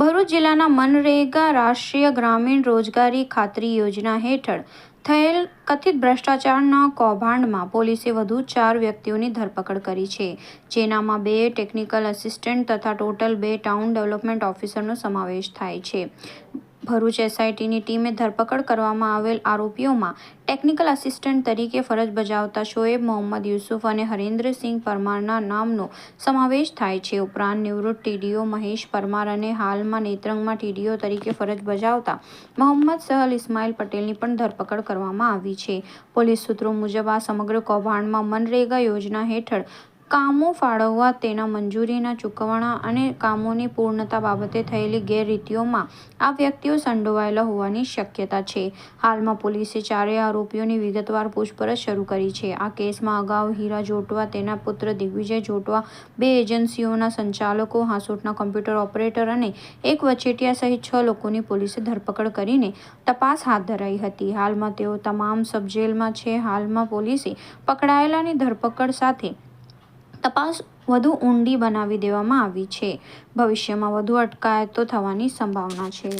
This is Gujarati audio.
ભરૂચ જિલ્લાના મનરેગા રાષ્ટ્રીય ગ્રામીણ રોજગારી ખાતરી યોજના હેઠળ થયેલ કથિત ભ્રષ્ટાચારના કૌભાંડમાં પોલીસે વધુ ચાર વ્યક્તિઓની ધરપકડ કરી છે, જેનામાં બે ટેકનિકલ આસિસ્ટન્ટ તથા ટોટલ બે ટાઉન ડેવલપમેન્ટ ઓફિસરનો સમાવેશ થાય છે. ભરૂચ એસઆઈટીની ટીમે ધરપકડ કરવામાં આવેલ આરોપીઓમાં ટેકનિકલ આસિસ્ટન્ટ તરીકે ફરજ બજાવતા શોએબ મોહમ્મદ યુસુફ અને હરેન્દ્રસિંહ પરમારના નામનો સમાવેશ થાય છે. ઉપરાંત નિવૃત્ત ટીડીઓ મહેશ પરમાર અને હાલમાં નેત્રંગમાં ટીડીઓ તરીકે ફરજ બજાવતા મોહમ્મદ સહલ ઇસ્માઇલ પટેલની પણ ધરપકડ કરવામાં આવી છે. પોલીસ સૂત્રો મુજબ આ સમગ્ર કૌભાંડમાં મનરેગા યોજના હેઠળ કામો ફાળવવા, તેના મંજૂરીના ચૂકવણા અને કામોની પૂર્ણતા બાબતે થયેલી ગેરરીતિઓમાં આ વ્યક્તિઓ સંડોવાયેલા હોવાની શક્યતા છે. હાલમાં પોલીસે ચારેય આરોપીઓની વિગતવાર પૂછપરછ શરૂ કરી છે. આ કેસમાં અગાઉ હીરા જોટવા, તેના પુત્ર દિગ્વિજય જોટવા, બે એજન્સીઓના સંચાલકો, હાંસોટના કોમ્પ્યુટર ઓપરેટર અને એક વચેટિયા સહિત છ લોકોની પોલીસે ધરપકડ કરીને તપાસ હાથ ધરાઈ હતી. હાલમાં તેઓ તમામ સબજેલમાં છે. હાલમાં પોલીસે પકડાયેલાની ધરપકડ સાથે તપાસ વધુ ઊંડી બનાવી દેવામાં આવી છે. ભવિષ્યમાં વધુ અટકાયતો થવાની સંભાવના છે.